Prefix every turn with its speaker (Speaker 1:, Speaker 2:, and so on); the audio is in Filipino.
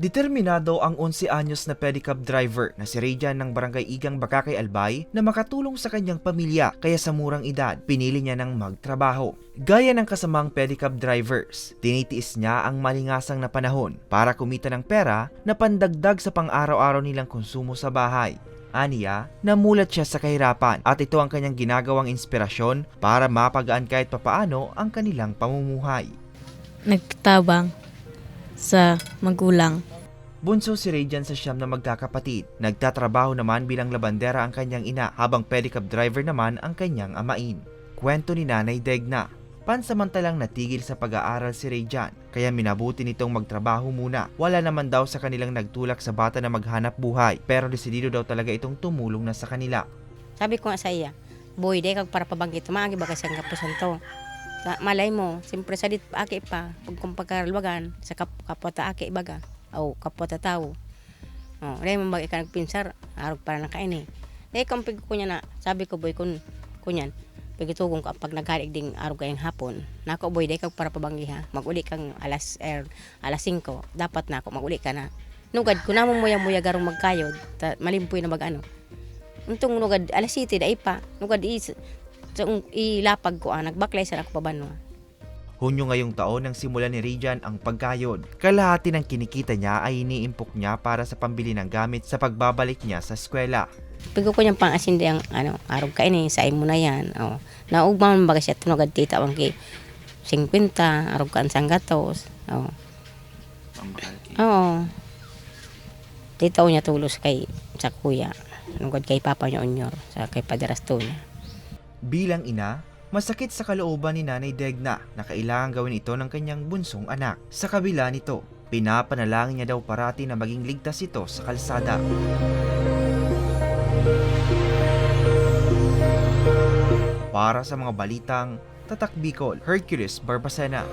Speaker 1: Determinado ang 11 anyos na pedicab driver na si Rayjan ng barangay Igang Bakakay Albay na makatulong sa kanyang pamilya kaya sa murang edad pinili niya ng magtrabaho. Gaya ng kasamang pedicab drivers, tinitiis niya ang malingasang na panahon para kumita ng pera na pandagdag sa pang-araw-araw nilang konsumo sa bahay. Aniya, namulat siya sa kahirapan at ito ang kanyang ginagawang inspirasyon para mapagaan kahit papaano ang kanilang pamumuhay.
Speaker 2: nagtabang sa magulang.
Speaker 1: Bunso si Radian sa siyam na magkakapatid. Nagtatrabaho naman bilang labandera ang kanyang ina habang pedicab driver naman ang kanyang amain. Kwento ni Nanay Degna. Pansamantalang natigil sa pag-aaral si Rayjan, kaya minabuti nitong magtrabaho muna. Wala naman daw sa kanilang nagtulak sa bata na maghanap buhay, pero desidido daw talaga itong tumulong na sa kanila.
Speaker 3: Sabi ko nga sa iya, boy, day kag para pabanggit, maagi ba kasi ang kapusan to. Sa, malay mo, simpre sa dit aki pa, pag kung pagkaralwagan, sa kap, kapwa aki baga, o kapwa ta tao. Oh, day mo mag ka nagpinsar, arog para na kain eh. Kung pig ko niya na, sabi ko boy, kun, kunyan, pagitugong ka pag naghalig ding arog kayong hapon, nako boy, day kag para pabanggi ha, maguli kang alas, er, alas 5, dapat na ako, maguli ka na. Nugad, kung namo muya muya garong magkayod, ta, malimpoy na mag ano, Untong nugad alas 7 da ipa. Nugad is sa ilapag ko ah, nagbaklay sa ako pabano.
Speaker 1: Hunyo ngayong taon nang simula ni Rayjan ang pagkayod. Kalahati ng kinikita niya ay iniimpok niya para sa pambili ng gamit sa pagbabalik niya sa eskwela.
Speaker 3: Pigo ko niyang pang asinde ang ano, arog ka ini sa imo na yan. Oh. Naugman baga siya tunugad tita wang ki 50, arog ka ang sanggatos. Oh. Oo. Tita niya tulos kay sa kuya. Nugad kay papa niya onyor sa kay paderasto niya.
Speaker 1: Bilang ina, masakit sa kalooban ni Nanay Degna na kailangan gawin ito ng kanyang bunsong anak. Sa kabila nito, pinapanalangin niya daw parati na maging ligtas ito sa kalsada. Para sa mga balitang Tatak Bicol, Hercules Barbacena.